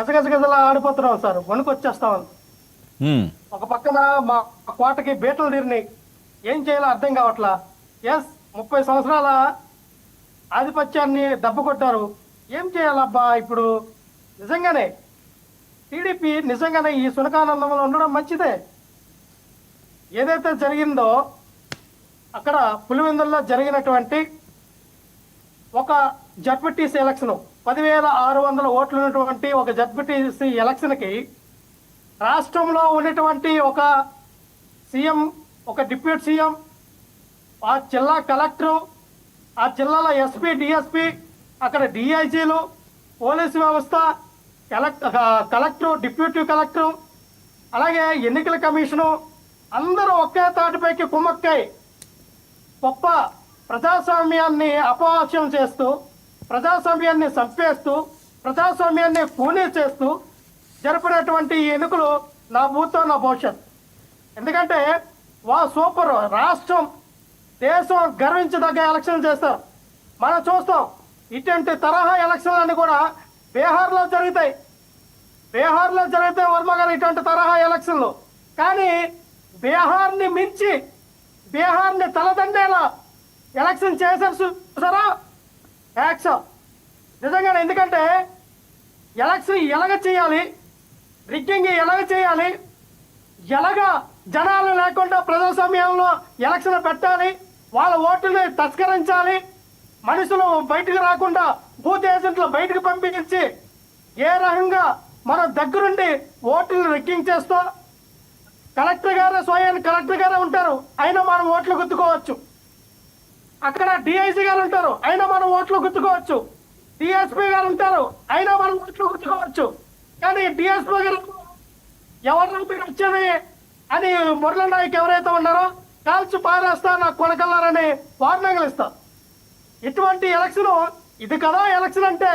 గజగజ గజలా ఆడిపోతున్నాం సార్. వణుకు వచ్చేస్తాం ఒక పక్కన మా కోటకి బీటలు తీరినాయి ఏం చేయాలో అర్థం కావట్లా? ఎస్ ముప్పై సంవత్సరాల ఆధిపత్యాన్ని దెబ్బ కొట్టారు. ఏం చేయాలబ్బా ఇప్పుడు? నిజంగానే. టీడీపీ నిజంగానే ఈ సునకానందంలో ఉండడం మంచిదే. ఏదైతే జరిగిందో అక్కడ పులివెందుల్లో జరిగినటువంటి ఒక జడ్పీటీసీ ఎలక్షన్. పదివేల ఆరు వందల ఓట్లు ఉన్నటువంటి ఒక జడ్పీటీసీ ఎలక్షన్కి రాష్ట్రంలో ఉన్నటువంటి ఒక సీఎం ఒక డిప్యూటీ సీఎం ఆ జిల్లా కలెక్టరు ఆ జిల్లాలో ఎస్పీ డిఎస్పీ అక్కడ డిఐజీలు పోలీసు వ్యవస్థ కలెక్ట్ కలెక్టరు డిప్యూటీ కలెక్టరు అలాగే ఎన్నికల కమిషను అందరూ ఒకే తాటిపైకి కుమ్మక్కై గొప్ప ప్రజాస్వామ్యాన్ని అపహాస్యం చేస్తూ ప్రజాస్వామ్యాన్ని చంపేస్తూ ప్రజాస్వామ్యాన్ని కూనీ చేస్తూ జరిపినటువంటి ఈ ఎన్నికలు నా భూతో నా భవిష్యత్. ఎందుకంటే వా సూపర్ రాష్ట్రం దేశం గర్వించదగ్గ ఎలక్షన్ చేస్తారు. మనం చూస్తాం ఇటువంటి తరహా ఎలక్షన్లన్నీ కూడా బీహార్లో జరుగుతాయి. బీహార్లో జరిగితే వర్మ గారు ఇటువంటి తరహా ఎలక్షన్లు. కానీ బీహార్ని మించి బీహార్ని తలదండేలా ఎలక్షన్ చేశారు చూసారా? యాక్షన్ నిజంగా ఎందుకంటే ఎలక్షన్ ఎలాగ చేయాలి? రిగ్గింగ్ ఎలాగ చేయాలి? ఎలాగ జనాలు లేకుండా ప్రజాస్వామ్యంలో ఎలక్షన్ పెట్టాలి? వాళ్ళ ఓటుని తస్కరించాలి? మనుషులు బయటకు రాకుండా బూత్ ఏజెంట్లు బయటకు పంపించి ఏ రకంగా మన దగ్గరుండి ఓట్లు రిగ్గింగ్ చేస్తూ? కలెక్టర్ గారు స్వయం కలెక్టర్ గారే ఉంటారు. అయినా మనం ఓట్లు గుర్తుకోవచ్చు అక్కడ డిఐసి గారు ఉంటారు. అయినా మనం ఓట్లు గుర్తుకోవచ్చు. డిఎస్పీ గారు ఉంటారు. అయినా మనం ఓట్లు గుర్తుకోవచ్చు. కానీ డిఎస్పీ గారు ఎవరిని మీరు వచ్చేది అని మురళ నాయక్ ఎవరైతే ఉన్నారో కాల్చి పారేస్తా నాకు కొనకల్లారని వార్నింగ్లు ఇస్తా. ఇటువంటి ఎలక్షన్ ఇది కదా ఎలక్షన్ అంటే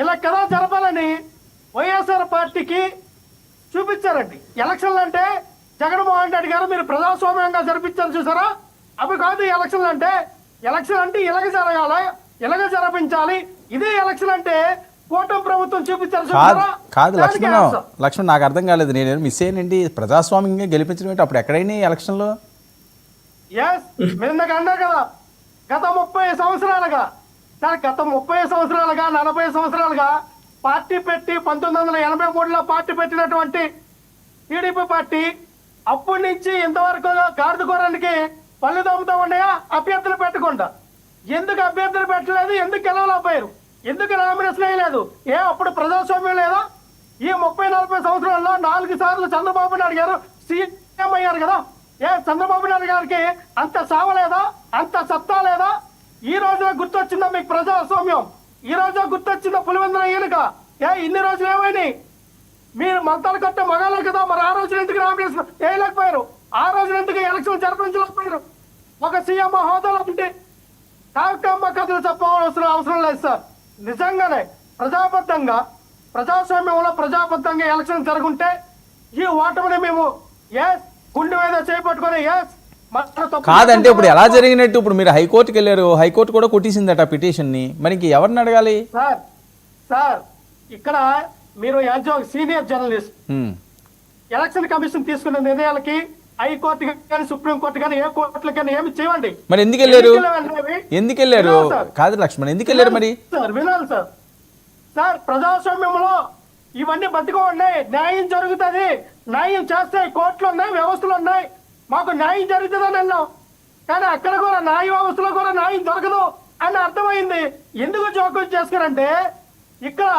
ఇలా కదా జరపాలని వైఎస్ఆర్ పార్టీకి చూపించారండి. ఎలక్షన్లు అంటే జగన్మోహన్ రెడ్డి గారు మీరు ప్రజాస్వామ్యంగా జరిపించారు చూసారా? అవి కాదు ఎలక్షన్లు అంటే ఎలక్షన్ అంటే ఇలాగ జరగాలి ఇలాగ జరిపించాలి. ఇదే ఎలక్షన్ అంటే కూటమి ప్రభుత్వం చూపించారు కాదు లక్ష్మణ్. లక్ష్మణ్ నాకు అర్థం కాలేదు. నేను మిస్ అయ్యానండి? ప్రజాస్వామ్యంగా గెలిపించడం ఏంటి? అప్పుడు ఎక్కడైనా ఎలక్షన్లో? ఎస్ మీరు అన్నారు కదా గత ముప్పై సంవత్సరాలుగా సార్ గత ముప్పై సంవత్సరాలుగా నలభై సంవత్సరాలుగా పార్టీ పెట్టి పంతొమ్మిది వందల ఎనభై మూడులో పార్టీ పెట్టినటువంటి టీడీపీ పార్టీ అప్పటి నుంచి ఇంతవరకు గాడిదకోరానికి పళ్ళు దమ్ముతా ఉండగా అభ్యర్థులు పెట్టకుండా ఎందుకు అభ్యర్థులు పెట్టలేదు? ఎందుకు గెలవలేకపోయారు? ఎందుకు నామినేషన్ వేయలేదు ఏ అప్పుడు ప్రజాస్వామ్యం లేదా? ఈ ముప్పై నలభై సంవత్సరాల్లో నాలుగు సార్లు చంద్రబాబు నాయుడు గారు సీఎం అయ్యారు కదా. ఏ చంద్రబాబు నాయుడు గారికి అంత సావలేదా అంత సత్తా లేదా? ఈ రోజున గుర్తొచ్చిందా మీకు ప్రజాస్వామ్యం? ఈ రోజు గుర్తొచ్చిందా పులివెందుల ఈయనక ఏ ఇన్ని రోజులు ఏమైనాయి? మీరు మంతాలు కట్టే మగాలే కదా మరి ఆ రోజున ఎందుకు నామినేషన్ వేయలేకపోయారు ఆ రోజున ఎందుకు ఎలక్షన్ జరిపించలేకపోయారు ఒక సీఎం హోదాలో ఉంటే కాకమ్మ కథలు చెప్పవలసిన అవసరం లేదు సార్. నిజంగానే ప్రజాబద్ధంగా ప్రజాస్వామ్యంలో ప్రజాబద్ధంగా ఎలక్షన్ జరుగుంటే ఈ ఓటమిని మేము ఎస్ గుండె మీద చేపట్టుకొని ఎస్ కాదంటే ఇప్పుడు ఎలా జరిగినట్టు ఇప్పుడు మీరు హైకోర్టుకి వెళ్ళారు హైకోర్టు కూడా కొట్టేసిందట పిటిషన్ని. మరి ఇంక ఎవరిని అడగాలి? సార్ సార్ ఇక్కడ మీరు as senior journalist election commission తీసుకున్న నిర్ణయాలకి హైకోర్టు కానీ సుప్రీంకోర్టు కానీ ఏ కోర్టులు కానీ ఏమి చేయండి మరి ఎందుకు వెళ్ళారు? ఎందుకు వెళ్ళారు. కాదు లక్ష్మణ్ ఎందుకు వెళ్ళారు మరి? సార్ వినాలి సార్. సార్ ప్రజాస్వామ్యంలో ఇవన్నీ బతిగా ఉన్నాయి న్యాయం జరుగుతుంది. న్యాయం చేస్తాయి కోర్టులు ఉన్నాయి వ్యవస్థలు ఉన్నాయి. మాకు న్యాయం జరుగుతుందని వెళ్ళాం కానీ అక్కడ కూడా న్యాయ వ్యవస్థలో కూడా న్యాయం దొరకదు అని అర్థమైంది. ఎందుకు జోక్యం చేస్తారంటే ఇక్కడ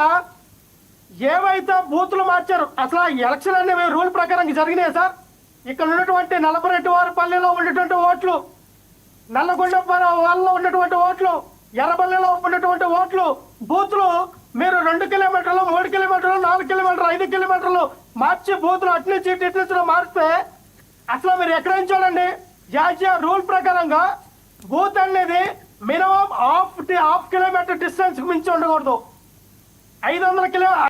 ఏవైతే బూతులు మార్చారు అసలు ఎలక్షన్ అనేవి రూల్ ప్రకారం జరిగినాయి సార్? ఇక్కడ ఉన్నటువంటి నలభై వారి పల్లెలో ఉన్నటువంటి ఓట్లు నల్లగొండ వాళ్ళలో ఉన్నటువంటి ఓట్లు ఎర్రబల్లిలో ఉన్నటువంటి ఓట్లు బూత్లు మీరు రెండు కిలోమీటర్లు మూడు కిలోమీటర్లు నాలుగు కిలోమీటర్లు ఐదు కిలోమీటర్లు మార్చి బూత్లు అటు నుంచి ఇటు ఇటు నుంచి అసలు మీరు ఎక్కడైనా నుంచి చూడండి? జాతీయ రూల్ ప్రకారంగా బూత్ అనేది minimum half half kilometre distance మించి ఉండకూడదు. ఐదు వందల కిలో